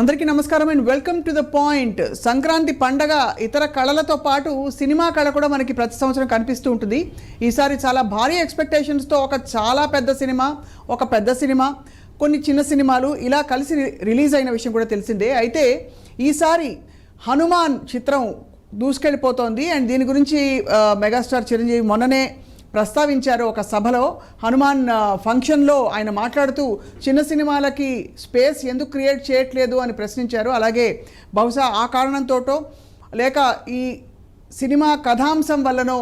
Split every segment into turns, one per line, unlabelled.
అందరికీ నమస్కారం and welcome to the point. Sankranti పండగ ఇతర కళలతో పాటు సినిమా కళ కూడా మనకి ప్రతి సంవత్సరం కనిపిస్తూ ఉంటుంది. ఈసారి చాలా భారీ ఎక్స్పెక్టేషన్స్తో ఒక చాలా పెద్ద సినిమా ఒక పెద్ద సినిమా కొన్ని చిన్న సినిమాలు ఇలా కలిసి రిలీజ్ అయిన విషయం కూడా తెలిసిందే. అయితే ఈసారి హనుమాన్ చిత్రం దూసుకెళ్ళిపోతోంది. అండ్ దీని గురించి మెగాస్టార్ చిరంజీవి మొన్ననే ప్రస్తావించారు ఒక సభలో. హనుమాన్ ఫంక్షన్లో ఆయన మాట్లాడుతూ చిన్న సినిమాలకి స్పేస్ ఎందుకు క్రియేట్ చేయట్లేదు అని ప్రశ్నించారు. అలాగే బహుశా ఆ కారణంతోటో లేక ఈ సినిమా కథాంశం వల్లనో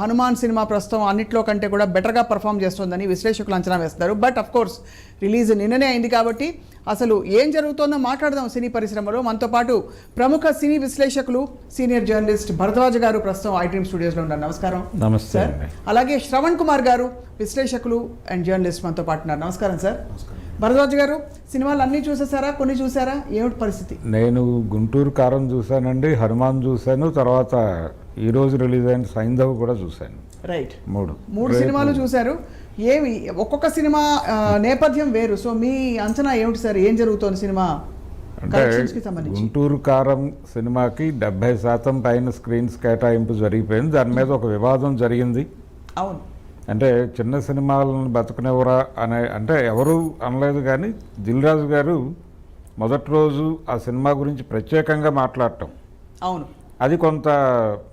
హనుమాన్ సినిమా ప్రస్తుతం అన్నిట్లో కంటే కూడా బెటర్గా పర్ఫామ్ చేస్తుందని విశ్లేషకులు అంచనా వేస్తారు బట్ అఫ్ కోర్స్ రిలీజ్ నిన్ననే అయింది కాబట్టి అసలు ఏం జరుగుతోందో మాట్లాడదాం సినీ పరిశ్రమలో. మనతో పాటు ప్రముఖ సినీ విశ్లేషకులు సీనియర్ జర్నలిస్ట్ భరద్వాజ్ గారు ప్రస్తుతం ఐ డ్రీమ్ స్టూడియోస్లో ఉన్నారు. నమస్కారం.
నమస్తే.
అలాగే శ్రవణ్ కుమార్ గారు విశ్లేషకులు అండ్ జర్నలిస్ట్ మనతో పాటు ఉన్నారు. నమస్కారం సార్. భరద్వాజ్ గారు సినిమాలు అన్నీ చూసేసారా కొన్ని చూసారా? ఏమిటి పరిస్థితి?
నేను గుంటూరు కారం చూశానండి హనుమాన్ చూశాను తర్వాత ఈ రోజు రిలీజ్ అయిన సైంధవ్ కూడా చూశాను.
రైట్
మూడు.
మూడు సినిమాలు చూశారు. ఏమి ఒక్కొక్క సినిమా నేపథ్యం వేరు. సో మీ అంచనా ఏమిటి సార్? ఏం జరుగుతోంది సినిమా?
అంటే గుంటూరు కారం సినిమాకి డెబ్బై శాతం పైన స్క్రీన్స్ కేటాయింపు జరిగిపోయింది. దాని మీద ఒక వివాదం జరిగింది.
అవును.
అంటే చిన్న సినిమాలను బతుకునేవరా అనే అంటే ఎవరు అనలేదు కానీ దిల్ రాజు గారు మొదటి రోజు ఆ సినిమా గురించి ప్రత్యేకంగా మాట్లాడటం.
అవును.
అది కొంత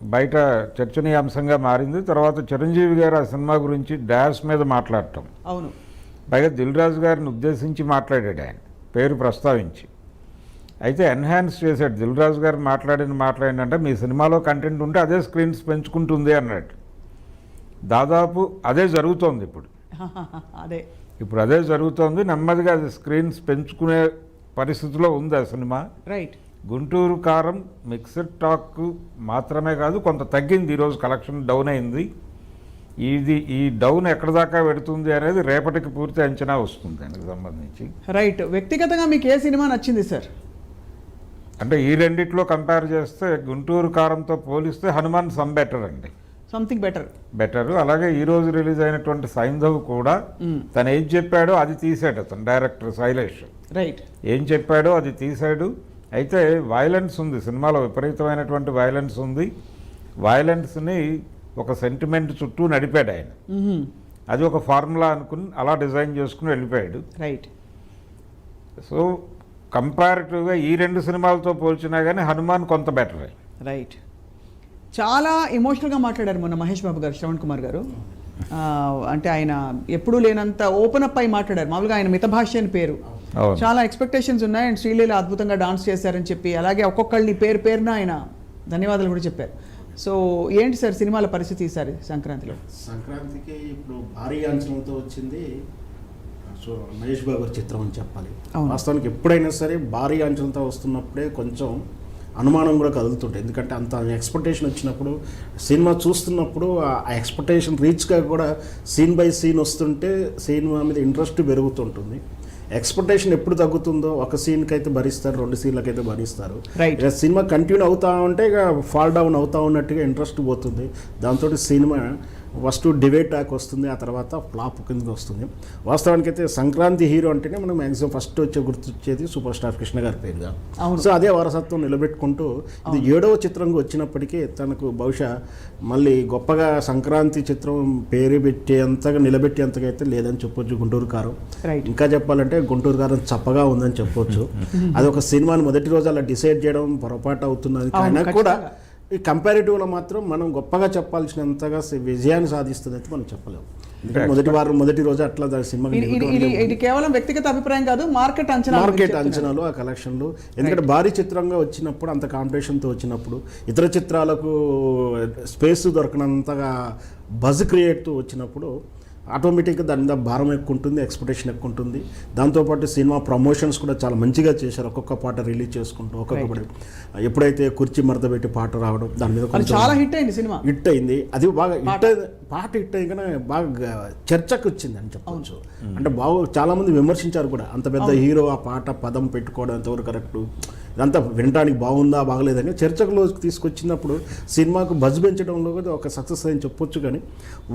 బయట చర్చనీయాంశంగా మారింది. తర్వాత చిరంజీవి గారు ఆ సినిమా గురించి డాష్ మీద మాట్లాడటం.
అవును.
పైగా దిల్ రాజు గారిని ఉద్దేశించి మాట్లాడాడు ఆయన పేరు ప్రస్తావించి. అయితే ఎన్హాన్స్ చేశాడు. దిల్ రాజు గారు మాట్లాడిన మాట్లాడిందంటే మీ సినిమాలో కంటెంట్ ఉంటే అదే స్క్రీన్స్ పెంచుకుంటుంది అన్నాడు. దాదాపు అదే జరుగుతోంది ఇప్పుడు.
అదే.
ఇప్పుడు అదే జరుగుతోంది. నెమ్మదిగా అది స్క్రీన్స్ పెంచుకునే పరిస్థితిలో ఉంది ఆ సినిమా.
రైట్.
గుంటూరు కారం మిక్స్డ్ టాక్ మాత్రమే కాదు కొంత తగ్గింది. ఈరోజు కలెక్షన్ డౌన్ అయింది. ఇది ఈ డౌన్ ఎక్కడ దాకా పెడుతుంది అనేది రేపటికి పూర్తి అంచనా వస్తుంది దానికి సంబంధించి.
రైట్. వ్యక్తిగతంగా మీకు ఏ సినిమా నచ్చింది సార్?
అంటే ఈ రెండిట్లో కంపేర్ చేస్తే గుంటూరు కారంతో పోలిస్తే హనుమాన్ సమ్ బెటర్ అండి.
Something better
better. అలాగే ఈ రోజు రిలీజ్ అయినటువంటి సైంధవ్ కూడా తను ఏం చెప్పాడో అది తీసాడు అతను డైరెక్టర్ శైలేష్
రైట్
ఏం చెప్పాడో అది తీశాడు. అయితే వైలెన్స్ ఉంది సినిమాలో విపరీతమైనటువంటి వైలెన్స్ ఉంది. వైలెన్స్ని ఒక సెంటిమెంట్ చుట్టూ నడిపాడు ఆయన. అది ఒక ఫార్ములా అనుకుని అలా డిజైన్ చేసుకుని వెళ్ళిపోయాడు.
రైట్
సో కంపారిటివ్గా ఈ రెండు సినిమాలతో పోల్చినా కానీ హనుమాన్ కొంత బెటర్
రైట్ చాలా ఎమోషనల్గా మాట్లాడారు మొన్న మహేష్ బాబు గారు శ్రవణ్ కుమార్ గారు. అంటే ఆయన ఎప్పుడూ లేనంత ఓపెన్ అప్ అయి మాట్లాడారు. మామూలుగా ఆయన మితభాష్య అని పేరు. చాలా ఎక్స్పెక్టేషన్స్ ఉన్నాయి. అండ్ శ్రీలీల అద్భుతంగా డాన్స్ చేశారని చెప్పి అలాగే ఒక్కొక్కళ్ళని పేరు పేరున ఆయన ధన్యవాదాలు కూడా చెప్పారు. సో ఏంటి సార్ సినిమాల పరిస్థితి ఈసారి సంక్రాంతిలో?
సంక్రాంతికి ఇప్పుడు భారీ అంచనాలతో వచ్చింది సో మహేష్ బాబు గారి చిత్రం అని చెప్పాలి.
అవును.
వాస్తవానికి ఎప్పుడైనా సరే భారీ అంచనాలతో వస్తున్నప్పుడే కొంచెం అనుమానం కూడా కదులుతుంటుంది ఎందుకంటే అంత ఎక్స్పెక్టేషన్ వచ్చినప్పుడు సినిమా చూస్తున్నప్పుడు ఆ ఎక్స్పెక్టేషన్ రీచ్గా కూడా సీన్ బై సీన్ వస్తుంటే సినిమా మీద ఇంట్రెస్ట్ పెరుగుతుంటుంది. ఎక్స్పెక్టేషన్ ఎప్పుడు తగ్గుతుందో ఒక సీన్కి అయితే భరిస్తారు రెండు సీన్లకి అయితే భరిస్తారు. ఇక సినిమా కంటిన్యూ అవుతా ఉంటే ఇక ఫాల్ డౌన్ అవుతా ఉన్నట్టుగా ఇంట్రెస్ట్ పోతుంది. దాంతో సినిమా ఫస్ట్ డిబేట్ టాక్ వస్తుంది ఆ తర్వాత ఫ్లాప్ కిందకి వస్తుంది. వాస్తవానికి అయితే సంక్రాంతి హీరో అంటేనే మనం మ్యాక్సిమం ఫస్ట్ వచ్చే గుర్తొచ్చేది సూపర్ స్టార్ కృష్ణ గారి పేరుగా.
అవును.
సో అదే వారసత్వం నిలబెట్టుకుంటూ ఇది ఏడవ చిత్రంగా వచ్చినప్పటికీ తనకు బహుశా మళ్ళీ గొప్పగా సంక్రాంతి చిత్రం పేరు పెట్టేంతగా నిలబెట్టేంతగా అయితే లేదని చెప్పొచ్చు గుంటూరు కారం
రైట్
ఇంకా చెప్పాలంటే గుంటూరు గారం చప్పగా ఉందని చెప్పొచ్చు. అది ఒక సినిమాని మొదటి రోజు అలా డిసైడ్ చేయడం పొరపాటు అవుతున్నది. అయినా కూడా. ఈ కంపారిటివ్లో మాత్రం మనం గొప్పగా చెప్పాల్సినంతగా విజయాన్ని సాధిస్తుంది అయితే మనం చెప్పలేము. ఎందుకంటే మొదటి వారం మొదటి రోజు అట్లా దాని సినిమా
ఇది కేవలం వ్యక్తిగత అభిప్రాయం కాదు మార్కెట్ అంచనా
మార్కెట్ అంచనాలు ఆ కలెక్షన్లు. ఎందుకంటే భారీ చిత్రంగా వచ్చినప్పుడు అంత కాంపిటీషన్తో వచ్చినప్పుడు ఇతర చిత్రాలకు స్పేస్ దొరకనంతగా బజ్ క్రియేట్తో వచ్చినప్పుడు ఆటోమేటిక్గా దాని మీద భారం ఎక్కువ ఉంటుంది ఎక్స్పెక్టేషన్ ఎక్కువ ఉంటుంది. దాంతోపాటు సినిమా ప్రమోషన్స్ కూడా చాలా మంచిగా చేశారు. ఒక్కొక్క పాట రిలీజ్ చేసుకుంటూ ఒక్కొక్క పాట. ఎప్పుడైతే కుర్చీ మడత పెట్టి పాట రావడం దాని మీద
చాలా హిట్ అయింది సినిమా.
హిట్ అయింది. అది బాగా హిట్ పాట హిట్ అయ్యగానే బాగా చర్చకు వచ్చింది అని చెప్పవచ్చు అంటే బాగా చాలా మంది విమర్శించారు కూడా అంత పెద్ద హీరో ఆ పాట పదం పెట్టుకోవడం ఎంతవరకు కరెక్ట్ ఇదంతా వినడానికి బాగుందా బాగలేదని చర్చకులోకి తీసుకొచ్చినప్పుడు సినిమాకు బజ్ పెంచడంలో కూడా ఒక సక్సెస్ అని చెప్పొచ్చు కానీ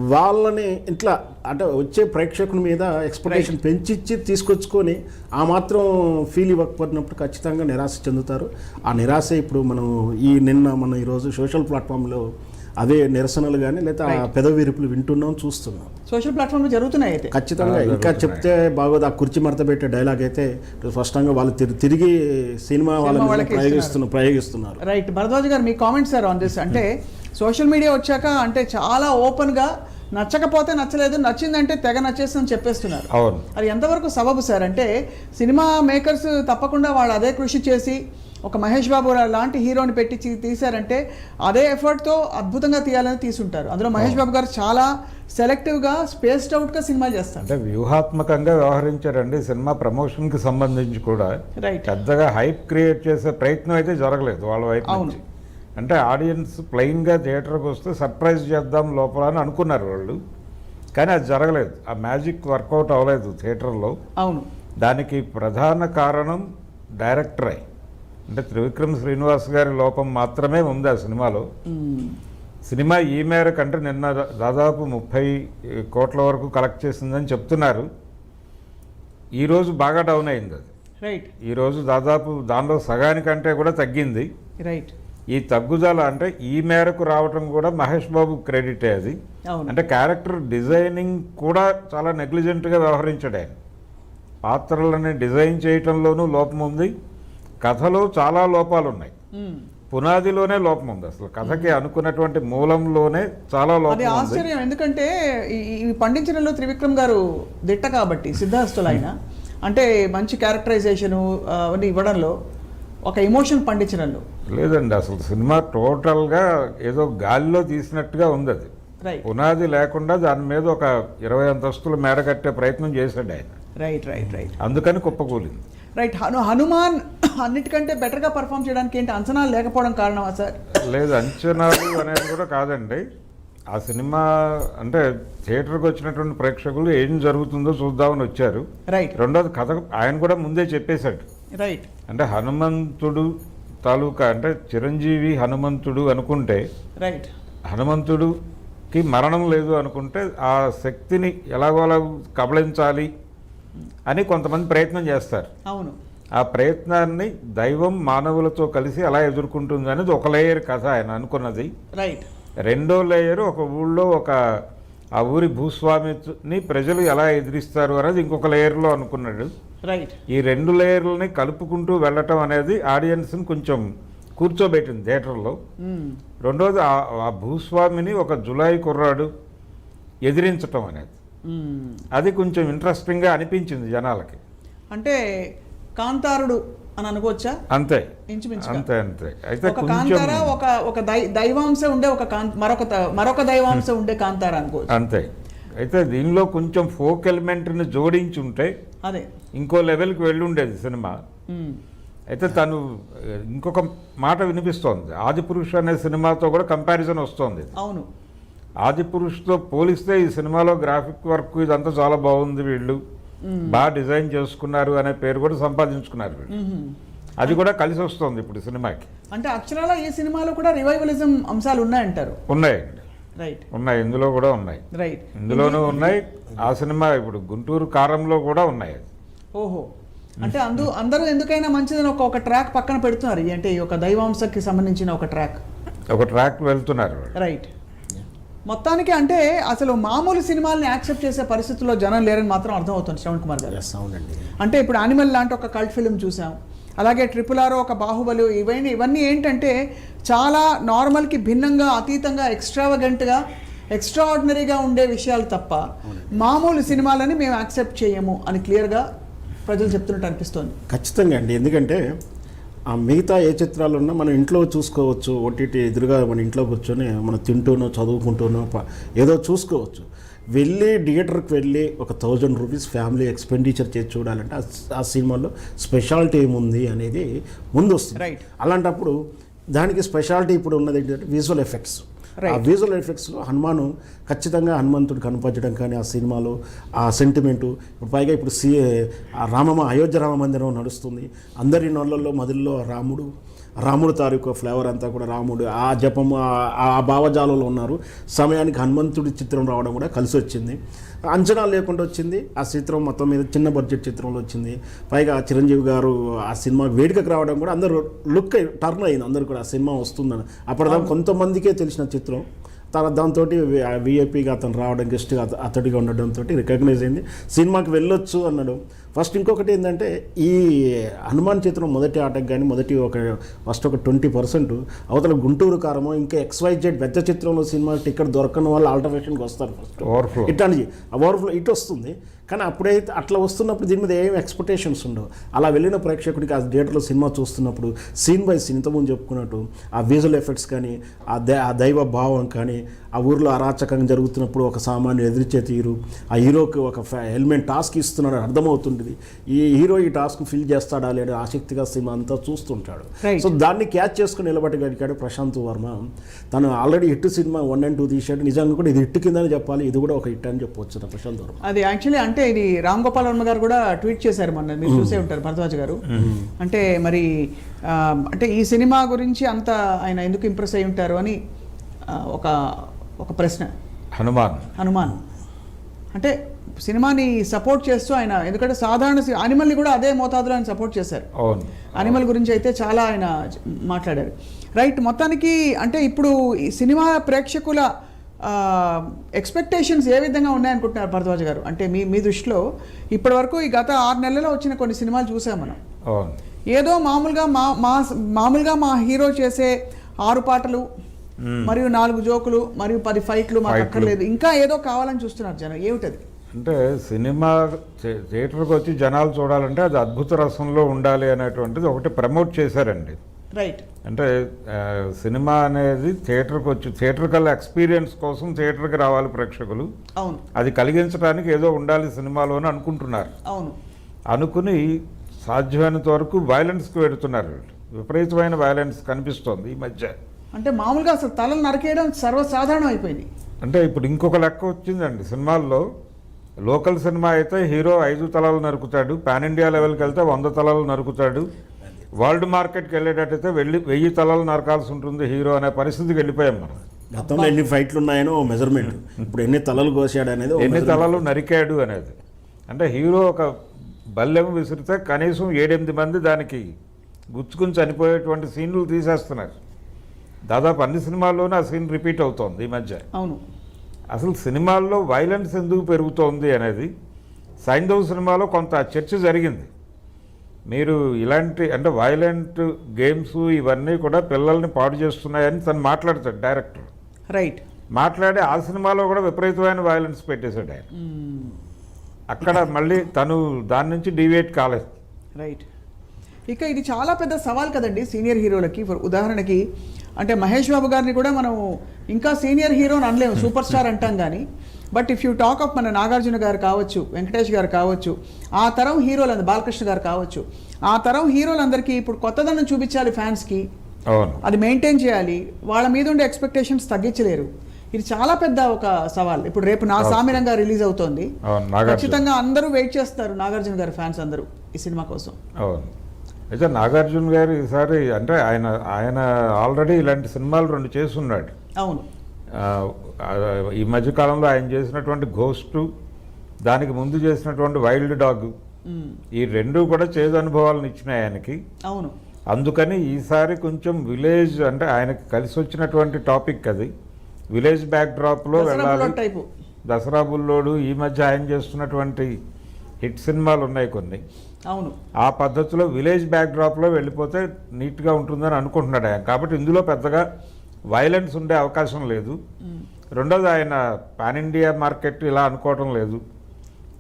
వాళ్ళని ఇట్లా అంటే వచ్చే ప్రేక్షకుని మీద ఎక్స్పెక్టేషన్ పెంచిచ్చి తీసుకొచ్చుకొని ఆ మాత్రం ఫీల్ ఇవ్వకపోయినప్పుడు ఖచ్చితంగా నిరాశ చెందుతారు. ఆ నిరాశ ఇప్పుడు మనం ఈ నిన్న మన ఈరోజు సోషల్ ప్లాట్ఫామ్లో అదే నిరసనలు కానీ లేదా ఆ పెదవిరుపులు వింటున్నాం చూస్తున్నాం.
సోషల్ ప్లాట్ఫామ్లో జరుగుతున్నాయి అయితే.
ఖచ్చితంగా. ఇంకా చెప్తే బాగోదు. ఆ కుర్చీ మడత పెట్టే డైలాగ్ అయితే స్పష్టంగా వాళ్ళు తిరి- తిరిగి సినిమా వాళ్ళ మీద
వాళ్ళకి
ప్రయోగిస్తున్నారు ప్రయోగిస్తున్నారు.
రైట్ భరద్వాజ్ గారు మీ కామెంట్స్ సార్ ఆన్ దిస్ అంటే సోషల్ మీడియా వచ్చాక అంటే చాలా ఓపెన్గా నచ్చకపోతే నచ్చలేదు నచ్చిందంటే తెగ నచ్చేస్తుందని చెప్పేస్తున్నారు. అది ఎంతవరకు సబబు సార్ అంటే సినిమా మేకర్స్ తప్పకుండా వాళ్ళు అదే కృషి చేసి ఒక మహేష్ బాబు లాంటి హీరోని పెట్టి తీశారంటే అదే ఎఫర్ట్తో అద్భుతంగా తీయాలని తీసుంటారు. అందులో మహేష్ బాబు గారు చాలా సెలెక్టివ్గా స్పేస్డ్ అవుట్గా సినిమా చేస్తారు.
అంటే వ్యూహాత్మకంగా వ్యవహరించారండి. సినిమా ప్రమోషన్కి సంబంధించి కూడా.
రైట్
పెద్దగా హైప్ క్రియేట్ చేసే ప్రయత్నం అయితే జరగలేదు వాళ్ళ వైపు
అవును.
అంటే ఆడియన్స్ ప్లెయిన్గా థియేటర్కి వస్తే సర్ప్రైజ్ చేద్దాం లోపల అని అనుకున్నారు వాళ్ళు. కానీ అది జరగలేదు. ఆ మ్యాజిక్ వర్కౌట్ అవ్వలేదు థియేటర్లో
అవును.
దానికి ప్రధాన కారణం డైరెక్టరే అంటే త్రివిక్రమ్ శ్రీనివాస్ గారి లోపం మాత్రమే ఉంది ఆ సినిమాలో. సినిమా ఈ మేరకు అంటే నిన్న దాదాపు ముప్పై కోట్ల వరకు కలెక్ట్ చేసిందని చెప్తున్నారు. ఈరోజు బాగా డౌన్ అయింది అది.
రైట్.
ఈరోజు దాదాపు దానిలో సగానికంటే కూడా తగ్గింది.
రైట్.
ఈ తగ్గుదల అంటే ఈ మేరకు రావటం కూడా మహేష్ బాబు క్రెడిటే అది. అంటే క్యారెక్టర్ డిజైనింగ్ కూడా చాలా నెగ్లిజెంట్గా వ్యవహరించాడు ఆయన. పాత్రలని డిజైన్ చేయటంలోనూ లోపం ఉంది. కథలో చాలా లోపాలు ఉన్నాయి. పునాదిలోనే లోపం ఉంది అసలు. కథకి అనుకున్నటువంటి మూలంలోనే చాలా లోపం
ఆశ్చర్యం. ఎందుకంటే ఈ- ఈ పండించడంలో త్రివిక్రమ్ గారు దిట్ట కాబట్టి సిద్ధాస్తులు ఆయన అంటే మంచి క్యారెక్టరైజేషను అవన్నీ ఇవ్వడంలో ఒక ఎమోషన్ పండించడంలో
లేదండి అసలు సినిమా టోటల్గా ఏదో గాలిలో తీసినట్టుగా ఉంది అది. పునాది లేకుండా దాని మీద ఒక ఇరవై అంతస్తుల మేర కట్టే ప్రయత్నం చేశాడు ఆయన.
రైట్ రైట్ రైట్
అందుకని కుప్పకూలింది.
రైట్ హను హనుమాన్ అన్నిటికంటే బెటర్గా పర్ఫామ్ చేయడానికి ఏంటి అంచనాలు లేకపోవడం కారణమా సార్?
లేదు అంచనాలు అనేది కూడా కాదండి. ఆ సినిమా అంటే థియేటర్కి వచ్చినటువంటి ప్రేక్షకులు ఏం జరుగుతుందో చూద్దామని వచ్చారు.
రైట్
రెండోది కథ ఆయన కూడా ముందే చెప్పేశాడు.
రైట్
అంటే హనుమంతుడు తాలూకా అంటే చిరంజీవి హనుమంతుడు అనుకుంటే
రైట్
హనుమంతుడుకి మరణం లేదు అనుకుంటే ఆ శక్తిని ఎలాగోలా కబళించాలి అని కొంతమంది ప్రయత్నం చేస్తారు.
అవును.
ఆ ప్రయత్నాన్ని దైవం మానవులతో కలిసి ఎలా ఎదుర్కొంటుంది అనేది ఒక లేయర్ కథ ఆయన అనుకున్నది.
రైట్.
రెండో లేయర్ ఒక ఊళ్ళో ఒక ఆ ఊరి భూస్వామిని ప్రజలు ఎలా ఎదిరిస్తారు అనేది ఇంకొక లేయర్లో అనుకున్నాడు.
రైట్.
ఈ రెండు లేయర్లని కలుపుకుంటూ వెళ్ళటం అనేది ఆడియన్స్ని కొంచెం కూర్చోబెట్టింది థియేటర్లో. రెండోది ఆ- భూస్వామిని ఒక జులాయి కుర్రాడు ఎదిరించటం అనేది. అది కొంచెం ఇంట్రెస్టింగ్గా అనిపించింది జనాలకి.
అంటే కాంతారుడు అని అనుకోవచ్చా?
అంతే. అంతే అంతే. అయితే
ఒక కాంతార ఒక ఒక దైవాంశ ఉండే ఒక మరొక మరొక దైవాంశ ఉండే కాంతార అనుకోవచ్చు.
అంతే. అయితే దీనిలో కొంచెం ఫోక్ ఎలిమెంట్ని జోడించి ఉంటే
అదే.
ఇంకో లెవెల్కి వెళ్ళి ఉండేది సినిమా.
మ్మ్.
అయితే తను ఇంకొక మాట వినిపిస్తోంది. ఆదిపురుష్ అనే సినిమాతో కూడా కంపారిజన్ వస్తోంది
అవును.
ఆదిపురుష్తో పోలిస్తే ఈ సినిమాలో గ్రాఫిక్ వర్క్ ఇదంతా చాలా బాగుంది వీళ్ళు. బాగా డిజైన్ చేసుకున్నారు అనే పేరు కూడా సంపాదించుకున్నారు వీళ్ళు. అది కూడా కలిసి వస్తుంది ఇప్పుడు సినిమాకి.
అంటే అక్షరాల ఈ సినిమాలో కూడా రివైవలిజం అంశాలు ఉన్నాయంటారు?
ఉన్నాయండి.
రైట్
ఉన్నాయి ఇందులో కూడా ఉన్నాయి.
రైట్
ఇందులోనూ ఉన్నాయి ఆ సినిమా ఇప్పుడు గుంటూరు కారంలో కూడా ఉన్నాయి.
ఓహో. అంటే అందు అందరూ ఎందుకైనా మంచిదని ఒక ఒక ట్రాక్ పక్కన పెడుతున్నారు. అంటే ఈ ఒక దైవాంశకి సంబంధించిన ఒక ట్రాక్
ఒక ట్రాక్ వెళ్తున్నారు.
రైట్ మొత్తానికి అంటే అసలు మామూలు సినిమాల్ని యాక్సెప్ట్ చేసే పరిస్థితుల్లో జనం లేరని మాత్రం అర్థమవుతుంది శ్రవణ్ కుమార్ గారు.
అవునండి.
అంటే ఇప్పుడు యానిమల్ లాంటి ఒక కల్ట్ ఫిల్మ్ చూసాం. అలాగే ట్రిపుల్ ఆర్ ఒక బాహుబలి ఇవన్నీ ఇవన్నీ ఏంటంటే చాలా నార్మల్కి భిన్నంగా అతీతంగా ఎక్స్ట్రావగెంట్గా ఎక్స్ట్రాఆర్డినరీగా ఉండే విషయాలు తప్ప మామూలు సినిమాలని మేము యాక్సెప్ట్ చేయము అని క్లియర్గా ప్రజలు చెప్తున్నట్టు అనిపిస్తోంది.
ఖచ్చితంగా అండి. ఎందుకంటే ఆ మిగతా ఏ చిత్రాలు ఉన్నా మనం ఇంట్లో చూసుకోవచ్చు ఓటీటీ ఎదురుగా మన ఇంట్లో కూర్చొని మనం తింటూనో చదువుకుంటూనో ఏదో చూసుకోవచ్చు. వెళ్ళి థియేటర్కి వెళ్ళి ఒక థౌజండ్ రూపీస్ ఫ్యామిలీ ఎక్స్పెండిచర్ చేసి చూడాలంటే ఆ- సినిమాలో స్పెషాలిటీ ఏముంది అనేది ముందు వస్తుంది. అలాంటప్పుడు దానికి స్పెషాలిటీ ఇప్పుడు ఉన్నది ఏంటంటే విజువల్ ఎఫెక్ట్స్. ఆ విజువల్ ఎఫెక్ట్స్లో హనుమాను ఖచ్చితంగా హనుమంతుడు కనపరచడం కానీ ఆ సినిమాలో ఆ సెంటిమెంటు ఇప్పుడు పైగా ఇప్పుడు సి ఆ రామమ అయోధ్య రామ మందిరం నడుస్తుంది. అందరి నోళ్ళల్లో మదిల్లో రాముడు రాముడు తాలూకు ఫ్లేవర్ అంతా కూడా రాముడు ఆ జపము ఆ- భావజాలంలో ఉన్నారు. సమయానికి హనుమంతుడి చిత్రం రావడం కూడా కలిసి వచ్చింది. అంచనా లేకుండా వచ్చింది. ఆ చిత్రం మొత్తం మీద చిన్న బడ్జెట్ చిత్రంలో వచ్చింది. పైగా చిరంజీవి గారు ఆ సినిమా వేడుకకు రావడం కూడా అందరూ లుక్ టర్న్ అయింది. అందరూ కూడా ఆ సినిమా వస్తుందని. అప్పటిదాకా కొంతమందికే తెలిసిన చిత్రం. తన దాంతో విఐపిగా అతను రావడం గెస్ట్గా అత- అతడిగా ఉండడంతో రికగ్నైజ్ అయింది. సినిమాకి వెళ్ళొచ్చు అన్నాడు. ఫస్ట్ ఇంకొకటి ఏంటంటే ఈ హనుమాన్ చిత్రం మొదటి ఆటకు కానీ మొదటి ఒక ఫస్ట్ ఒక ట్వంటీ పర్సెంట్ అవతల గుంటూరు కారమో ఇంకా ఎక్స్వైజెడ్ పెద్ద చిత్రంలో సినిమా టికెట్ దొరకని వాళ్ళు ఆల్టర్నేషన్కి వస్తారు ఫస్ట్
ఓవర్ఫ్లో
ఇట్లాంటి ఓవర్ఫ్లో ఇటు వస్తుంది. కానీ అప్పుడైతే అట్లా వస్తున్నప్పుడు దీని మీద ఏం ఎక్స్పెక్టేషన్స్ ఉండవు. అలా వెళ్ళిన ప్రేక్షకుడికి ఆ థియేటర్లో సినిమా చూస్తున్నప్పుడు సీన్ బై సీన్ ఇంతకుముందు చెప్పుకున్నట్టు ఆ విజువల్ ఎఫెక్ట్స్ కానీ ఆ ద ఆ దైవ భావం కానీ ఆ ఊర్లో అరాచకంగా జరుగుతున్నప్పుడు ఒక సామాన్య ఎదిరిచే తీరు ఆ హీరోకి ఒక హెల్మెట్ టాస్క్ ఇస్తున్నాడు అర్థమవుతుంటుంది ఈ హీరో ఈ టాస్క్ ఫిల్ చేస్తాడా లేదా ఆసక్తిగా సినిమా అంతా చూస్తుంటాడు. సో దాన్ని క్యాచ్ చేసుకుని నిలబెట్టగలిగాడు ప్రశాంత్ వర్మ. తను ఆల్రెడీ హిట్ సినిమా వన్ అండ్ టూ తీసాడు నిజంగా కూడా ఇది హిట్ కిందని చెప్పాలి. ఇది కూడా ఒక హిట్ అని చెప్పొచ్చు నా ప్రశాంత్ వర్మ.
అది యాక్చువల్లీ అంటే ఇది రామ్ గోపాల్ వర్మ గారు కూడా ట్వీట్ చేశారు మొన్న. మీరు చూసే ఉంటారు భరద్వాజ్ గారు. అంటే మరి ఆ, అంటే ఈ సినిమా గురించి అంత ఆయన ఎందుకు ఇంప్రెస్ అయి ఉంటారు అని ఆ, ఒక ఒక ప్రశ్న.
హనుమాన్.
హనుమాన్. అంటే సినిమాని సపోర్ట్ చేస్తూ ఆయన ఎందుకంటే సాధారణ అనిమల్ని కూడా అదే మోతాదులో ఆయన సపోర్ట్ చేశారు. అనిమల్ గురించి అయితే చాలా ఆయన మాట్లాడారు. రైట్ మొత్తానికి అంటే ఇప్పుడు ఈ సినిమా ప్రేక్షకుల ఎక్స్పెక్టేషన్స్ ఏ విధంగా ఉన్నాయనుకుంటున్నారు భరద్వాజ్ గారు? అంటే మీ మీ దృష్టిలో ఇప్పటి వరకు ఈ గత ఆరు నెలల్లో వచ్చిన కొన్ని సినిమాలు చూసాం మనం. ఏదో మామూలుగా మా మా మామూలుగా మా హీరో చేసే ఆరు పాటలు మరియు నాలుగు జోకులు మరియు పది ఫైట్లు మాకు. అక్కర్లేదు. ఇంకా ఏదో కావాలని చూస్తున్నారు జనం. ఏమిటది?
అంటే సినిమా థియేటర్కి వచ్చి జనాలు చూడాలంటే అది అద్భుత రసంలో ఉండాలి అనేటువంటిది ఒకటి ప్రమోట్ చేశారండి.
రైట్
అంటే సినిమా అనేది థియేటర్కి వచ్చి థియేటర్ కల్లా ఎక్స్పీరియన్స్ కోసం థియేటర్కి రావాలి ప్రేక్షకులు.
అవును.
అది కలిగించడానికి ఏదో ఉండాలి సినిమాలో అని అనుకుంటున్నారు.
అవును.
అనుకుని సాధ్యమైనంత వరకు వైలెన్స్కి వెడుతున్నారు. విపరీతమైన వైలెన్స్ కనిపిస్తోంది ఈ మధ్య.
అంటే మామూలుగా అసలు తలలు నరికేయడం సర్వసాధారణం అయిపోయింది.
అంటే ఇప్పుడు ఇంకొక లెక్క వచ్చిందండి. సినిమాల్లో లోకల్ సినిమా అయితే హీరో ఐదు తలాలు నరుకుతాడు పాన్ ఇండియా లెవెల్కి వెళ్తే వంద తలాలు నరుకుతాడు. వరల్డ్ మార్కెట్కి వెళ్ళేటట్టయితే వెళ్ళి వెయ్యి తలాలు నరకాల్సి ఉంటుంది హీరో అనే పరిస్థితికి వెళ్ళిపోయాం మనం.
గతంలో ఎన్ని ఫైట్లు ఉన్నాయనో మెజర్మెంట్. ఇప్పుడు ఎన్ని తలలు కోసాడు అనేది
ఎన్ని. తలలు నరికాడు అనేది. అంటే హీరో ఒక బల్లెం విసిరితే కనీసం ఏడెనిమిది మంది దానికి గుచ్చుకుని చనిపోయేటువంటి సీన్లు తీసేస్తున్నారు. దాదాపు అన్ని సినిమాల్లోనూ ఆ సీన్ రిపీట్ అవుతోంది ఈ మధ్య.
అవును.
అసలు సినిమాల్లో వైలెన్స్ ఎందుకు పెరుగుతోంది అనేది సైంధవ్ సినిమాలో కొంత చర్చ జరిగింది. మీరు ఇలాంటి అంటే వైలెంట్ గేమ్స్ ఇవన్నీ కూడా పిల్లల్ని పాడు చేస్తున్నాయని తను మాట్లాడతాడు డైరెక్టర్
రైట్
మాట్లాడి ఆ సినిమాలో కూడా విపరీతమైన వైలెన్స్ పెట్టేశాడు ఆయన. అక్కడ మళ్ళీ తను దాని నుంచి డివియేట్ కాలేదు.
రైట్ ఇక ఇది చాలా పెద్ద సవాల్ కదండి సీనియర్ హీరోలకి ఉదాహరణకి అంటే మహేష్ బాబు గారిని కూడా మనం ఇంకా సీనియర్ హీరో అని అనలేము సూపర్ స్టార్ అంటాం కానీ but if you talk of మన నాగార్జున గారు కావచ్చు వెంకటేష్ గారు కావచ్చు ఆ తరం హీరోలు బాలకృష్ణ గారు కావచ్చు ఆ తరం హీరోలందరికీ ఇప్పుడు కొత్తదనం చూపించాలి ఫ్యాన్స్కి. అది మెయింటైన్ చేయాలి. వాళ్ళ మీద ఉండే ఎక్స్పెక్టేషన్స్ తగ్గించలేరు. ఇది చాలా పెద్ద ఒక సవాల్. ఇప్పుడు రేపు నా సామిరంగా రిలీజ్ అవుతోంది. ఖచ్చితంగా అందరూ వెయిట్ చేస్తారు నాగార్జున గారి ఫ్యాన్స్ అందరూ ఈ సినిమా కోసం.
అయితే నాగార్జున గారు ఈసారి అంటే ఆయన ఆయన ఆల్రెడీ ఇలాంటి సినిమాలు రెండు చేస్తున్నాడు.
అవును.
ఈ మధ్యకాలంలో ఆయన చేసినటువంటి ఘోస్టు దానికి ముందు చేసినటువంటి వైల్డ్ డాగ్. ఈ రెండు కూడా చేదు అనుభవాలను ఇచ్చినాయి ఆయనకి.
అవును.
అందుకని ఈసారి కొంచెం విలేజ్ అంటే ఆయనకి కలిసి వచ్చినటువంటి టాపిక్ అది. విలేజ్ బ్యాక్ డ్రాప్లో
దసరా
వెళ్ళాలి. దసరా బుల్లోడు ఈ మధ్య ఆయన చేస్తున్నటువంటి హిట్ సినిమాలు ఉన్నాయి కొన్ని.
అవును.
ఆ పద్ధతిలో విలేజ్ బ్యాక్ డ్రాప్లో వెళ్ళిపోతే నీట్గా ఉంటుందని అనుకుంటున్నాడు ఆయన. కాబట్టి ఇందులో పెద్దగా వైలెన్స్ ఉండే అవకాశం లేదు. రెండోది ఆయన పాన్ ఇండియా మార్కెట్ ఇలా అనుకోవటం లేదు.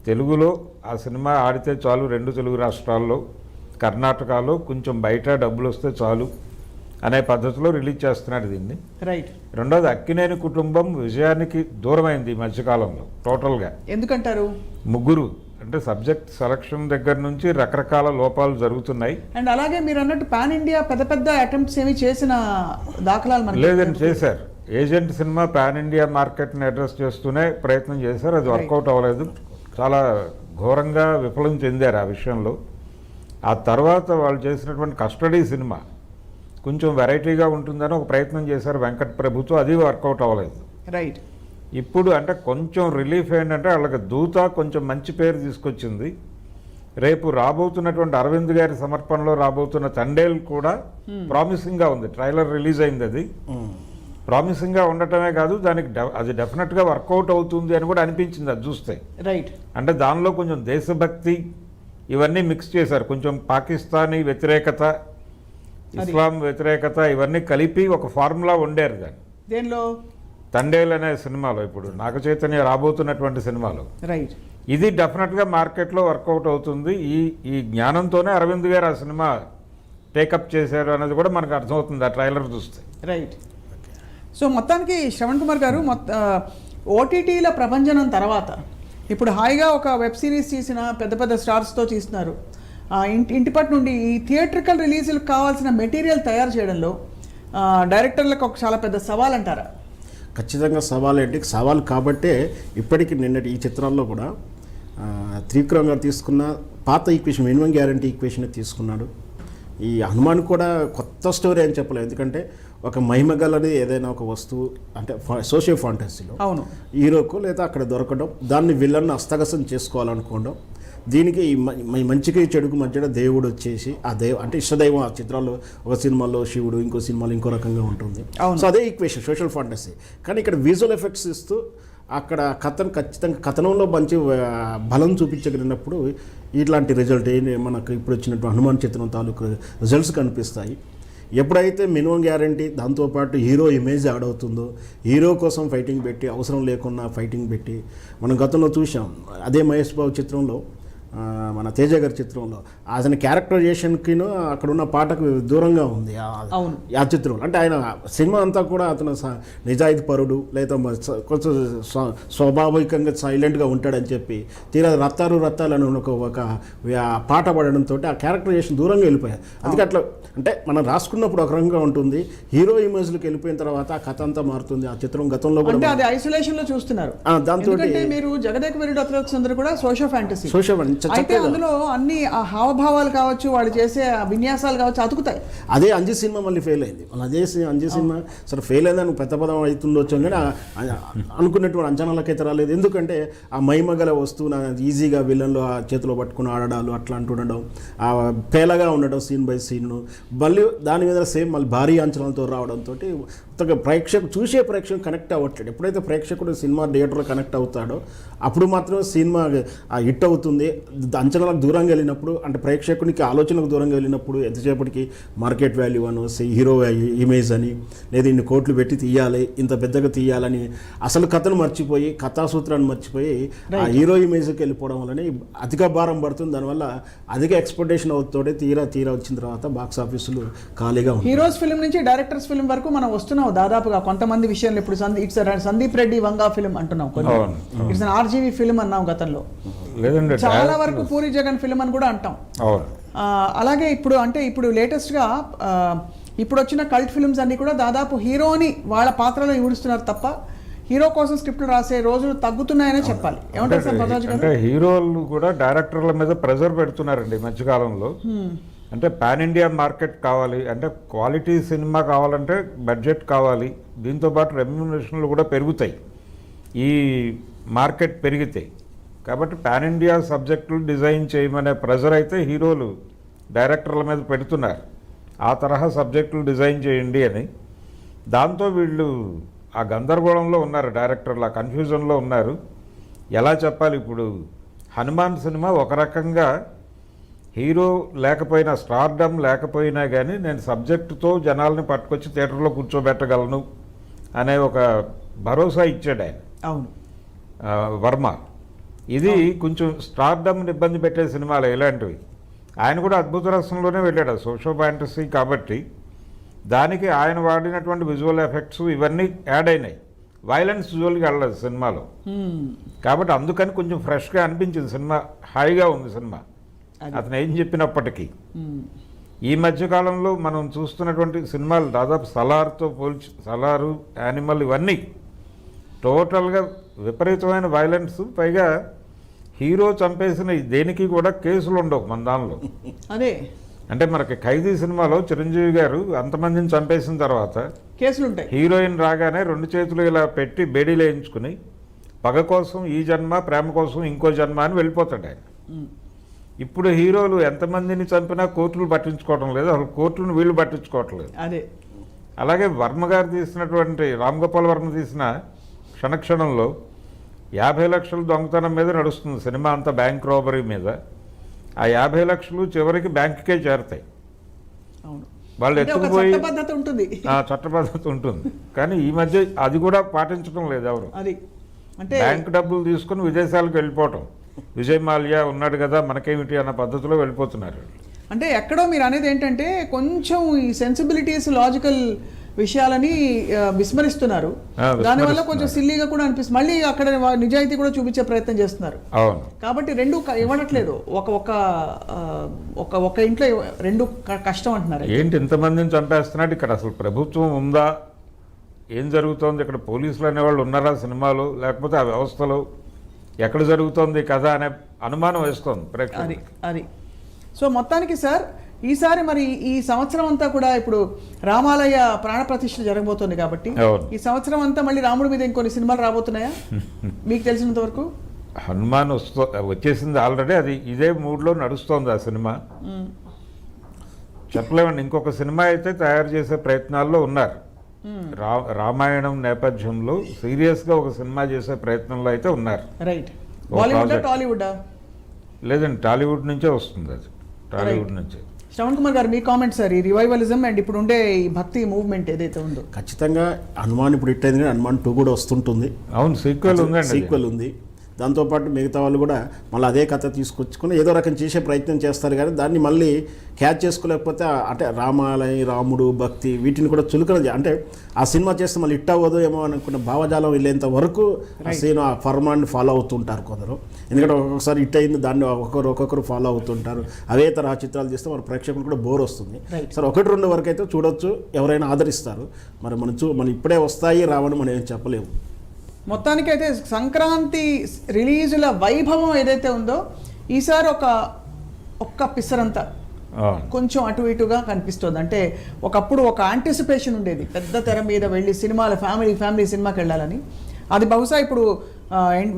తెలుగులో ఆ సినిమా ఆడితే చాలు రెండు తెలుగు రాష్ట్రాల్లో. కర్ణాటకలో కొంచెం బయట డబ్బులు వస్తే చాలు అనే పద్ధతిలో రిలీజ్ చేస్తున్నాడు దీన్ని.
రైట్.
రెండోది అక్కినేని కుటుంబం విజయానికి దూరమైంది ఈ మధ్యకాలంలో టోటల్గా.
ఎందుకంటారు?
ముగ్గురు అంటే సబ్జెక్ట్ సెలక్షన్ దగ్గర నుంచి రకరకాల లోపాలు జరుగుతున్నాయి.
అండ్ అలాగే మీరు అన్నట్టు పాన్ ఇండియా పెద్ద పెద్ద అటెంప్ట్స్ ఏమి చేసిన దాఖలాలు మనకి
లేదని చేశారు. ఏజెంట్ సినిమా పాన్ ఇండియా మార్కెట్ని అడ్రస్ చేస్తూనే ప్రయత్నం చేశారు. అది వర్కౌట్ అవ్వలేదు. చాలా ఘోరంగా విఫలం చెందారు ఆ విషయంలో. ఆ తర్వాత వాళ్ళు చేసినటువంటి కస్టడీ సినిమా కొంచెం వెరైటీగా ఉంటుందని ఒక ప్రయత్నం చేశారు వెంకట్ ప్రభుత్వం. అది వర్కౌట్ అవ్వలేదు.
రైట్
ఇప్పుడు అంటే కొంచెం రిలీఫ్ ఏంటంటే వాళ్ళకి దూత కొంచెం మంచి పేరు తీసుకొచ్చింది. రేపు రాబోతున్నటువంటి అరవింద్ గారి సమర్పణలో రాబోతున్న తండేల్ కూడా ప్రామిసింగ్గా ఉంది. ట్రైలర్ రిలీజ్ అయింది అది ప్రామిసింగ్గా ఉండటమే కాదు దానికి డె- అది డెఫినెట్గా వర్కౌట్ అవుతుంది అని కూడా అనిపించింది అది చూస్తే.
రైట్
అంటే దానిలో కొంచెం దేశభక్తి ఇవన్నీ మిక్స్ చేశారు. కొంచెం పాకిస్తానీ వ్యతిరేకత ఇస్లాం వ్యతిరేకత ఇవన్నీ కలిపి ఒక ఫార్ములా వండారు దాన్ని.
దేనిలో?
తండేల్ అనే సినిమాలో ఇప్పుడు నాగ చైతన్య రాబోతున్నటువంటి సినిమాలో.
రైట్
ఇది డెఫినెట్గా మార్కెట్లో వర్కౌట్ అవుతుంది. ఈ ఈ జ్ఞానంతోనే అరవింద్ గారు ఆ సినిమా టేకప్ చేశారు అనేది కూడా మనకు అర్థమవుతుంది. ఆ ట్రైలర్ చూస్తే.
రైట్ సో మొత్తానికి శ్రవణ్ కుమార్ గారు మొత్త ఓటీటీల ప్రభంజనం తర్వాత ఇప్పుడు హాయిగా ఒక వెబ్ సిరీస్ తీసిన పెద్ద పెద్ద స్టార్స్తో తీస్తున్నారు. ఇంటి ఇంటిపటి నుండి ఈ థియేట్రికల్ రిలీజులకు కావాల్సిన మెటీరియల్ తయారు చేయడంలో డైరెక్టర్లకు ఒక చాలా పెద్ద సవాల్ అంటారా
ఖచ్చితంగా సవాల్ ఏంటి సవాల్ కాబట్టే ఇప్పటికి నిన్నటి ఈ చిత్రాల్లో కూడా త్రివిక్రమ్ గారు తీసుకున్న పాత ఈక్వేషన్ మినిమం గ్యారంటీ ఈక్వేషన్ తీసుకున్నాడు. ఈ హనుమాన్ కూడా కొత్త స్టోరీ అని చెప్పలేదు ఎందుకంటే ఒక మహిమ గలది ఏదైనా ఒక వస్తువు అంటే సోషియల్ ఫాంటసీలో
అవును.
హీరోకు లేదా అక్కడ దొరకడం దాన్ని విలన్ హస్తగసం చేసుకోవాలనుకోవడం దీనికి ఈ మంచికి చెడుకు మధ్యలో దేవుడు వచ్చేసి ఆ దేవ అంటే ఇష్టదైవం ఆ చిత్రాల్లో ఒక సినిమాలో శివుడు ఇంకో సినిమాలో ఇంకో రకంగా ఉంటుంది. సో అదే ఈక్వేషన్ సోషల్ ఫాంటసీ కానీ ఇక్కడ విజువల్ ఎఫెక్ట్స్ ఇస్తూ అక్కడ కథను ఖచ్చితంగా కథనంలో మంచి బలం చూపించగలిగినప్పుడు ఇట్లాంటి రిజల్ట్ మనకు ఇప్పుడు వచ్చినట్టు హనుమాన్ చిత్రం తాలూకు రిజల్ట్స్ కనిపిస్తాయి. ఎప్పుడైతే మినిమం గ్యారంటీ దాంతోపాటు హీరో ఇమేజ్ యాడ్ అవుతుందో హీరో కోసం ఫైటింగ్ పెట్టి అవసరం లేకుండా ఫైటింగ్ పెట్టి మనం గతంలో చూసాం అదే మహేష్ బాబు చిత్రంలో మన తేజ గారి చిత్రంలో. అతని క్యారెక్టరైజేషన్కిను అక్కడ ఉన్న పాటకు దూరంగా ఉంది. ఆ- చిత్రంలో. అంటే ఆయన సినిమా అంతా కూడా అతను నిజాయితీ పరుడు లేదా కొంచెం స్వ- స్వాభావికంగా సైలెంట్గా ఉంటాడని చెప్పి తీరా రత్తారు రత్తాలు అని ఒక ఒక పాట పడడంతో ఆ క్యారెక్టరైజేషన్ దూరంగా వెళ్ళిపోయారు అందుకే అట్లా అంటే మనం రాసుకున్నప్పుడు ఒక రకంగా ఉంటుంది. హీరో ఇమేజ్లోకి వెళ్ళిపోయిన తర్వాత ఆ కథ అంతా మారుతుంది. ఆ చిత్రం గతంలో కూడా
అది ఐసోలేషన్లో చూస్తున్నారు ఎందుకంటే మీరు జగదేక వీరుడు అందరూ కూడా సోషల్ ఫ్యాంటసీ.
సోషల్
అయితే అందులో అన్ని ఆ హావభావాలు కావచ్చు వాళ్ళు చేసే విన్యాసాలు కావచ్చు అతుకుతాయి.
అదే అంజీ సినిమా మళ్ళీ ఫెయిల్ అయింది. మళ్ళీ అదే అంజీ సినిమా సరే ఫెయిల్ అయిందని పెద్ద పదం అవుతుండొచ్చు ఆ- అనుకున్నటువంటి అంచనాలకైతే రాలేదు. ఎందుకంటే ఆ మహిమ గల వస్తువు నా ఈజీగా విలన్లో ఆ చేతిలో పట్టుకుని ఆడడాలు అట్లా అంటుండడం ఆ పేలగా ఉండడం సీన్ బై సీన్ మళ్ళీ దాని మీద సేమ్ మళ్ళీ భారీ అంచనాలతో రావడంతో ప్రేక్షకు చూసే ప్రేక్షకుడు కనెక్ట్ అవ్వట్లేదు. ఎప్పుడైతే ప్రేక్షకుడు సినిమా థియేటర్లో కనెక్ట్ అవుతాడో అప్పుడు మాత్రమే సినిమా హిట్ అవుతుంది. అంచనాలకు దూరంగా వెళ్ళినప్పుడు అంటే ప్రేక్షకునికి ఆలోచనకు దూరంగా వెళ్ళినప్పుడు ఎంతసేపటికి మార్కెట్ వాల్యూ అను హీరో ఇమేజ్ అని లేదా ఇన్ని కోట్లు పెట్టి తీయాలి ఇంత పెద్దగా తీయాలని అసలు కథను మర్చిపోయి కథాసూత్రాన్ని మర్చిపోయి ఆ హీరో ఇమేజ్కి వెళ్ళిపోవడం వల్లనే అధిక భారం పడుతుంది. దానివల్ల అధిక ఎక్స్పెక్టేషన్ అవుతుంటే తీరా తీరా వచ్చిన తర్వాత బాక్స్ ఆఫీసులు ఖాళీగా ఉంటాయి.
హీరోస్ ఫిల్మ్ నుంచి డైరెక్టర్స్ ఫిల్మ్ వరకు మనం వస్తున్నాం. దాదాపుగా కొంతమంది విషయంలో ఇప్పుడు ఇట్స్ సందీప్ రెడ్డి వంగా ఫిల్మ్ అంటున్నాం కొన్ని.
అవును.
ఇట్స్ ఆర్జీవి ఫిల్మ్ అన్నాం గతంలో.
లేదండి
చాలా వరకు పూరి జగన్ ఫిల్మ్ అని కూడా అంటాం. అలాగే ఇప్పుడు అంటే ఇప్పుడు లేటెస్ట్గా ఇప్పుడు వచ్చిన కల్ట్ ఫిల్మ్స్ అన్ని కూడా దాదాపు హీరోని వాళ్ళ పాత్రలో ఇవిడుస్తున్నారు తప్ప హీరో కోసం స్క్రిప్ట్లు రాసే రోజులు తగ్గుతున్నాయనే చెప్పాలి. ఏమంటారు సార్
అంటే హీరోలు కూడా డైరెక్టర్ల మీద ప్రెజర్ పెడుతున్నారండి మధ్యకాలంలో. అంటే పాన్ ఇండియా మార్కెట్ కావాలి అంటే క్వాలిటీ సినిమా కావాలంటే బడ్జెట్ కావాలి. దీంతోపాటు రెమ్యునరేషన్లు కూడా పెరుగుతాయి. ఈ మార్కెట్ పెరిగితే. కాబట్టి పాన్ ఇండియా సబ్జెక్టులు డిజైన్ చేయమనే ప్రెజర్ అయితే హీరోలు డైరెక్టర్ల మీద పెడుతున్నారు. ఆ తరహా సబ్జెక్టులు డిజైన్ చేయండి అని. దాంతో వీళ్ళు ఆ గందరగోళంలో ఉన్నారు డైరెక్టర్లు ఆ కన్ఫ్యూజన్లో ఉన్నారు. ఎలా చెప్పాలి ఇప్పుడు? హనుమాన్ సినిమా ఒక రకంగా హీరో లేకపోయినా స్టార్డమ్ లేకపోయినా కానీ నేను సబ్జెక్టుతో జనాల్ని పట్టుకొచ్చి థియేటర్లో కూర్చోబెట్టగలను అనే ఒక భరోసా ఇచ్చాడు ఆయన.
అవును.
వర్మ. ఇది కొంచెం స్టార్డమ్ని ఇబ్బంది పెట్టే సినిమాలు ఇలాంటివి. ఆయన కూడా అద్భుత రసంలోనే వెళ్ళాడు సోషో ఫ్యాంటసీ కాబట్టి. దానికి ఆయన వాడినటువంటి విజువల్ ఎఫెక్ట్స్ ఇవన్నీ యాడ్ అయినాయి. వైలెన్స్ విజువల్గా వెళ్ళలేదు సినిమాలో. కాబట్టి అందుకని కొంచెం ఫ్రెష్గా అనిపించింది సినిమా హాయిగా ఉంది సినిమా. అతను ఏం చెప్పినప్పటికీ. ఈ మధ్యకాలంలో మనం చూస్తున్నటువంటి సినిమాలు దాదాపు సలార్తో పోల్చి సలారు యానిమల్ ఇవన్నీ టోటల్గా విపరీతమైన వైలెన్స్ పైగా హీరో చంపేసిన దేనికి కూడా కేసులు ఉండవు మన దానిలో.
అదే.
అంటే మనకి ఖైదీ సినిమాలో చిరంజీవి గారు అంతమందిని చంపేసిన తర్వాత
కేసులు ఉంటాయి
హీరోయిన్ రాగానే రెండు చేతులు ఇలా పెట్టి బేడీలు వేయించుకుని పగ కోసం ఈ జన్మ ప్రేమ కోసం ఇంకో జన్మ అని వెళ్ళిపోతాడు ఆయన. ఇప్పుడు హీరోలు ఎంతమందిని చంపినా కోర్టులు పట్టించుకోవడం లేదు అసలు కోర్టులను వీళ్ళు పట్టించుకోవటం లేదు.
అదే.
అలాగే వర్మ గారు తీసినటువంటి రామ్ గోపాల్ వర్మ తీసిన క్షణక్షణంలో యాభై లక్షలు దొంగతనం మీద నడుస్తుంది సినిమా అంతా బ్యాంక్ రాబరీ మీద. ఆ యాభై లక్షలు చివరికి బ్యాంకుకే చేరతాయి.
అవును.
వాళ్ళు ఎత్తుకుపోయి
చట్టబద్ధత ఉంటుంది.
ఆ చట్టబద్ధత ఉంటుంది. కానీ ఈ మధ్య అది కూడా పాటించడం లేదు ఎవరు.
అది. అంటే
బ్యాంక్ డబ్బులు తీసుకుని విదేశాలకు వెళ్ళిపోవటం. విజయ్ మాల్యా ఉన్నాడు కదా మనకేమిటి అన్న పద్ధతిలో వెళ్ళిపోతున్నారు.
అంటే ఎక్కడో మీరు అనేది ఏంటంటే కొంచెం ఈ సెన్సిబిలిటీస్ లాజికల్ విషయాలని విస్మరిస్తున్నారు. దానివల్ల. కొంచెం సిల్లీగా కూడా అనిపిస్తుంది. మళ్ళీ అక్కడ నిజాయితీ కూడా చూపించే ప్రయత్నం చేస్తున్నారు. కాబట్టి రెండు ఇవ్వట్లేదు ఒక ఒక ఒక ఒక ఇంట్లో రెండు కష్టం అంటున్నారు
ఏంటి ఇంతమందిని చంపేస్తున్నాడు? ఇక్కడ అసలు ప్రభుత్వం ఉందా? ఏం జరుగుతోంది? ఇక్కడ పోలీసులు అనేవాళ్ళు ఉన్నారా సినిమాలో? లేకపోతే ఆ వ్యవస్థలో ఎక్కడ జరుగుతోంది కథ అనే అనుమానం వేస్తోంది
అది అది. సో మొత్తానికి సార్ ఈసారి మరి ఈ సంవత్సరం అంతా కూడా ఇప్పుడు రామాలయ ప్రాణప్రతిష్ఠ జరగబోతోంది కాబట్టి. ఈ సంవత్సరం అంతా మళ్ళీ రాముడి మీద ఇంకొన్ని సినిమాలు రాబోతున్నాయా? మీకు తెలిసినంత వరకు?
హనుమాన్ వస్తో వచ్చేసింది ఆల్రెడీ అది ఇదే మూడ్లో నడుస్తోంది ఆ సినిమా. చెప్పలేమండి ఇంకొక సినిమా అయితే తయారు చేసే ప్రయత్నాల్లో ఉన్నారు. రా రామాయణం నేపథ్యంలో సీరియస్గా ఒక సినిమా చేసే ప్రయత్నంలో అయితే ఉన్నారు.
రైట్. టాలీవుడ్
లేదండి టాలీవుడ్ నుంచే వస్తుంది అది. టాలీవుడ్ నుంచే.
శ్రవణ్ కుమార్ గారు మీ కామెంట్ సార్ ఈ రివైవలిజం అండ్ ఇప్పుడు ఉండే ఈ భక్తి మూవ్మెంట్ ఏదైతే ఉందో.
ఖచ్చితంగా హనుమాన్ ఇప్పుడు హిట్ అయింది కానీ హనుమాన్ టూ కూడా వస్తుంటుంది.
అవును సీక్వెల్ ఉందండి అది.
సీక్వెల్ ఉంది. దాంతోపాటు మిగతా వాళ్ళు కూడా మళ్ళీ అదే కథ తీసుకొచ్చుకొని ఏదో రకం చేసే ప్రయత్నం చేస్తారు కానీ దాన్ని మళ్ళీ క్యాచ్ చేసుకోలేకపోతే అంటే రామాలయం రాముడు భక్తి వీటిని కూడా చులకన అంటే ఆ సినిమా చేస్తే మళ్ళీ హిట్ అవ్వదు ఏమో అనుకున్న భావజాలం వెళ్ళేంత వరకు ఆ సీన్ ఆ ఫర్మాన్ని ఫాలో అవుతుంటారు కొందరు. ఎందుకంటే ఒక్కొక్కసారి హిట్ అయింది దాన్ని ఒక్కొక్కరు ఒక్కొక్కరు ఫాలో అవుతుంటారు. అవే తరహా చిత్రాలు చేస్తే మన ప్రేక్షకులు కూడా బోర్ వస్తుంది. సరే ఒకటి రెండు వరకు అయితే చూడొచ్చు ఎవరైనా ఆదరిస్తారు. మరి మనం చూ మనం ఇప్పుడే వస్తాయి రావని మనం ఏం చెప్పలేము.
మొత్తానికైతే సంక్రాంతి రిలీజుల వైభవం ఏదైతే ఉందో ఈసారి ఒక ఒక్క పిసరంతా. కొంచెం అటు ఇటుగా కనిపిస్తుంది అంటే ఒకప్పుడు ఒక యాంటిసిపేషన్ ఉండేది పెద్ద తెర మీద వెళ్ళి సినిమాల ఫ్యామిలీ ఫ్యామిలీ సినిమాకి వెళ్ళాలని అది బహుశా ఇప్పుడు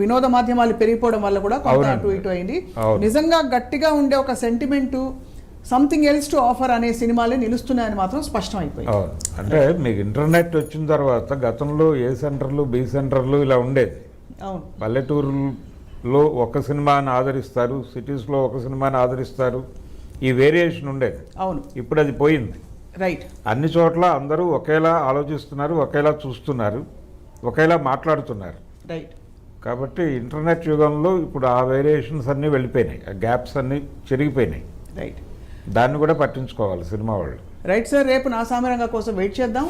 వినోద మాధ్యమాలు పెరిగిపోవడం వల్ల కూడా కొంత. అటు ఇటు అయింది. నిజంగా గట్టిగా ఉండే ఒక sentiment something else to offer అనే సినిమాలే నిలుస్తున్నాయని మాత్రం స్పష్టం అయిపోయింది.
అంటే మీకు ఇంటర్నెట్ వచ్చిన తర్వాత గతంలో ఏ సెంటర్లు బి సెంటర్లు ఇలా ఉండేది.
అవును.
పల్లెటూరులో ఒక సినిమాని ఆదరిస్తారు సిటీస్లో ఒక సినిమాని ఆదరిస్తారు. ఈ వేరియేషన్ ఉండేది.
అవును.
ఇప్పుడు అది పోయింది.
రైట్
అన్ని చోట్ల అందరూ ఒకేలా ఆలోచిస్తున్నారు ఒకేలా చూస్తున్నారు ఒకేలా మాట్లాడుతున్నారు.
రైట్
కాబట్టి ఇంటర్నెట్ యుగంలో ఇప్పుడు ఆ వేరియేషన్స్ అన్నీ వెళ్ళిపోయినాయి ఆ గ్యాప్స్ అన్నీ చెరిగిపోయినాయి.
రైట్
దాన్ని కూడా పట్టించుకోవాలి సినిమా వాళ్ళు.
రైట్ సార్ రేపు నా సామరంగా కోసం వెయిట్ చేద్దాం.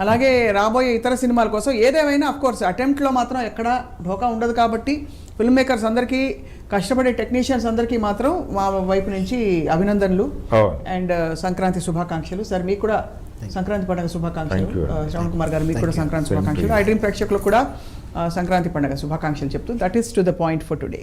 అలాగే రాబోయే ఇతర సినిమాల కోసం ఏదేమైనా అఫ్ కోర్స్ అటెంప్ట్లో మాత్రం ఎక్కడ ఢోకా ఉండదు కాబట్టి ఫిల్మ్ మేకర్స్ అందరికీ కష్టపడే టెక్నీషియన్స్ అందరికీ మాత్రం మా వైపు నుంచి అభినందనలు అండ్ సంక్రాంతి శుభాకాంక్షలు. సార్ మీకు కూడా సంక్రాంతి పండుగ శుభాకాంక్షలు. ఆ, శ్రవణ్ కుమార్ గారు మీకు కూడా సంక్రాంతి శుభాకాంక్షలు. ఐ డ్రీమ్ ప్రేక్షకులకు కూడా ఆ, సంక్రాంతి పండుగ శుభాకాంక్షలు చెప్తూ that is to the point for today